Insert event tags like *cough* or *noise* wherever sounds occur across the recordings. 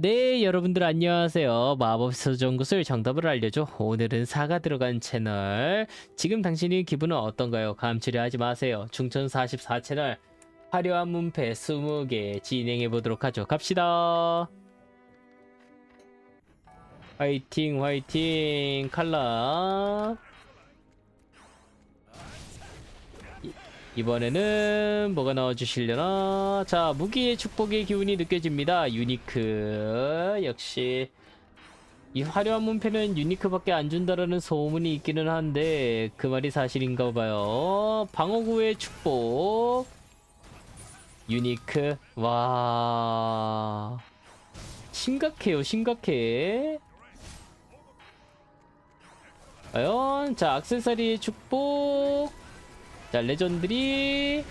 네, 여러분들 안녕하세요. 마법 소정굿을 정답을 알려줘. 오늘은 사가 들어간 채널. 지금 당신의 기분은 어떤가요? 감치려 하지 마세요. 중천 44 채널 화려한 문패 20개 진행해 보도록 하죠. 갑시다. 화이팅, 화이팅, 칼라. 이- 이번에는 뭐가 나와주시려나? 자, 무기의 축복의 기운이 느껴집니다. 유니크. 역시. 이 화려한 문패는 유니크밖에 안 준다라는 소문이 있기는 한데, 그 말이 사실인가 봐요. 방어구의 축복. 유니크. 와. 심각해요, 심각해. 과연, 자, 악세사리의 축복. 자 레전드리.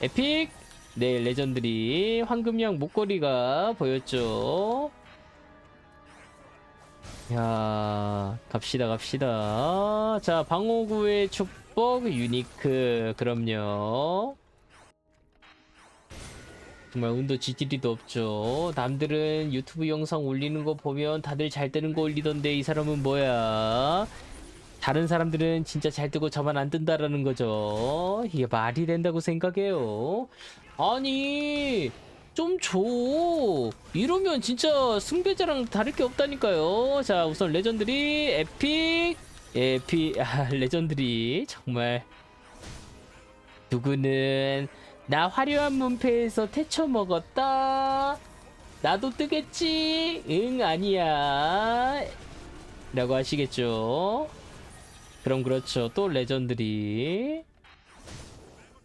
에픽. 네 레전드리. 황금양 목걸이가 보였죠. 야 갑시다 갑시다. 자 방어구의 축복 유니크. 그럼요. 정말 운도 지지리도 없죠. 남들은 유튜브 영상 올리는 거 보면 다들 잘 뜨는 거 올리던데 이 사람은 뭐야 다른 사람들은 진짜 잘 뜨고 저만 안 뜬다라는 거죠. 이게 말이 된다고 생각해요. 아니, 좀 줘. 이러면 진짜 승배자랑 다를 게 없다니까요. 자, 우선 레전드리, 에픽, 에픽, 아, 레전드리. 정말. 누구는 나 화려한 문패에서 태쳐 먹었다. 나도 뜨겠지? 응, 아니야. 라고 하시겠죠. 그럼 그렇죠. 또 레전드리.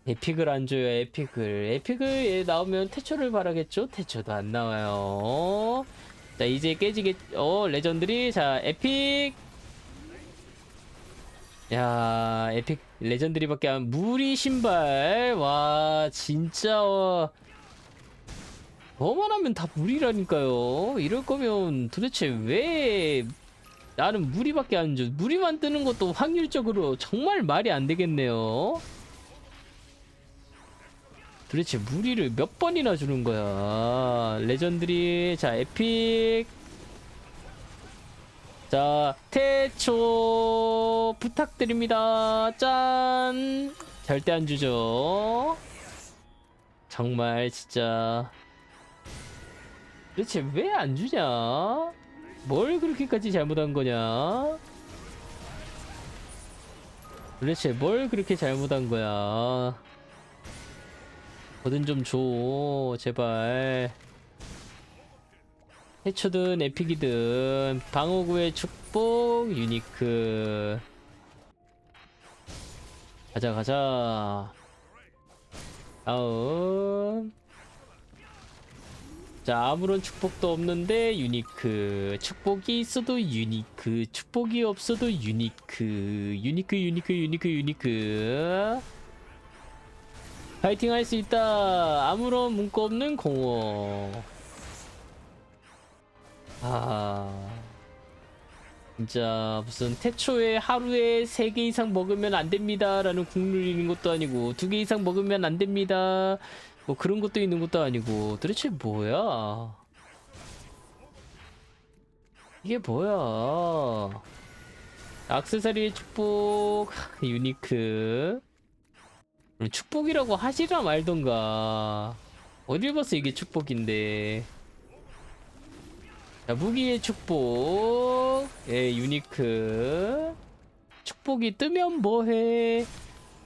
에픽을 안 줘요, 에픽을. 에픽을 얘 나오면 태초를 바라겠죠? 태초도 안 나와요. 자, 이제 깨지겠, 어, 레전드리. 자, 에픽. 야, 에픽, 레전드리밖에 안, 무리 신발. 와, 진짜, 어, 뭐만 하면 다 무리라니까요. 이럴 거면 도대체 왜 나는 무리밖에 안 줘. 무리만 뜨는 것도 확률적으로 정말 말이 안 되겠네요. 도대체 무리를 몇 번이나 주는 거야. 레전드리, 자, 에픽. 자, 태초 부탁드립니다. 짠. 절대 안 주죠. 정말 진짜. 도대체 왜 안 주냐? 뭘 그렇게까지 잘못한 거냐? 도대체 뭘 그렇게 잘못한 거야? 뭐든 좀 줘, 제발. 해초든 에픽이든 방어구의 축복 유니크. 가자 가자. 다음. 자 아무런 축복도 없는데 유니크. 축복이 있어도 유니크. 축복이 없어도 유니크. 유니크 유니크 유니크 유니크. 파이팅 할 수 있다. 아무런 문구 없는 공허. 아. 진짜 무슨 태초에 하루에 3개 이상 먹으면 안 됩니다. 라는 국룰 있는 것도 아니고 2개 이상 먹으면 안 됩니다 뭐 그런 것도 있는 것도 아니고 도대체 뭐야? 이게 뭐야? 악세사리의 축복 *laughs* 유니크. 축복이라고 하시라 말던가. 어딜 봐서 이게 축복인데. 자 무기의 축복. 예 유니크. 축복이 뜨면 뭐해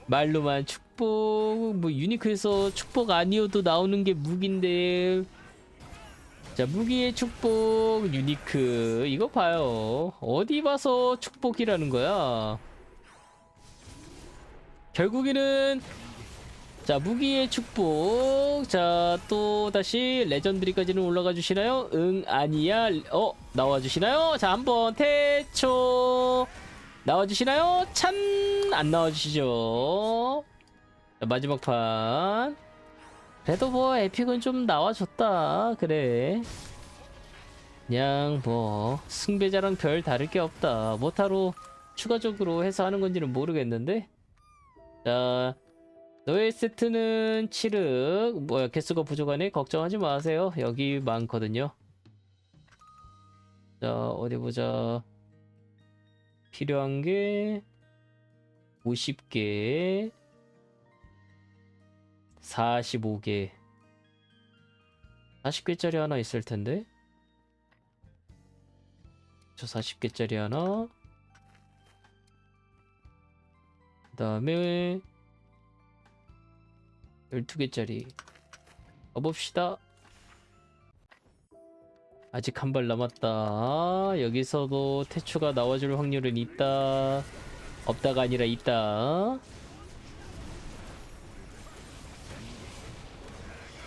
말로만 축복 뭐 유니크에서 축복 아니어도 나오는 게 무기인데. 자 무기의 축복 유니크. 이거 봐요. 어디 봐서 축복이라는 거야? 결국에는 자 무기의 축복. 자 또 다시 레전드리까지는 올라가 주시나요? 응 아니야. 어 나와 주시나요? 자 한번 태초 나와주시나요? 찬! 안 나와주시죠. 자, 마지막 판. 그래도 뭐, 에픽은 좀 나와줬다. 그래. 그냥 뭐, 승배자랑 별 다를 게 없다. 뭐타로 추가적으로 해서 하는 건지는 모르겠는데. 자, 너의 세트는 7흑 뭐야 개수가 부족하네 걱정하지 마세요 여기 많거든요 자 어디 보자 필요한 게 50개 45개. 40개짜리 하나 있을 텐데. 저 40개짜리 하나. 그 다음에 12개짜리. 가봅시다 아직 한 발 남았다. 여기서도 태초가 나와줄 확률은 있다. 없다가 아니라 있다.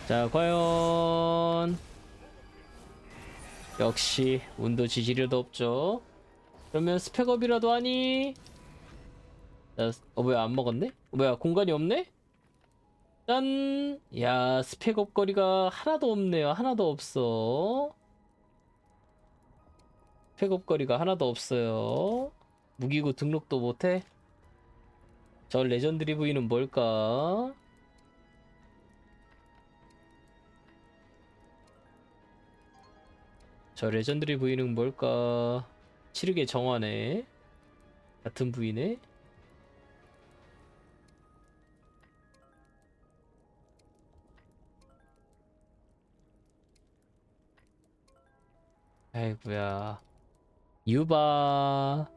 자 과연. 역시 운도 지지려도 없죠. 그러면 스펙업이라도 하니? 자, 어 뭐야 안 먹었네? 어, 뭐야 공간이 없네? 짠! 야 스펙업 거리가 하나도 없네요. 하나도 없어 스펙업 거리가 하나도 없어요 무기고 등록도 못해? 저 레전드리 부위는 뭘까? 저 레전드리 부위는 뭘까? 치르게 정화네 같은 부위네 아이고야 유바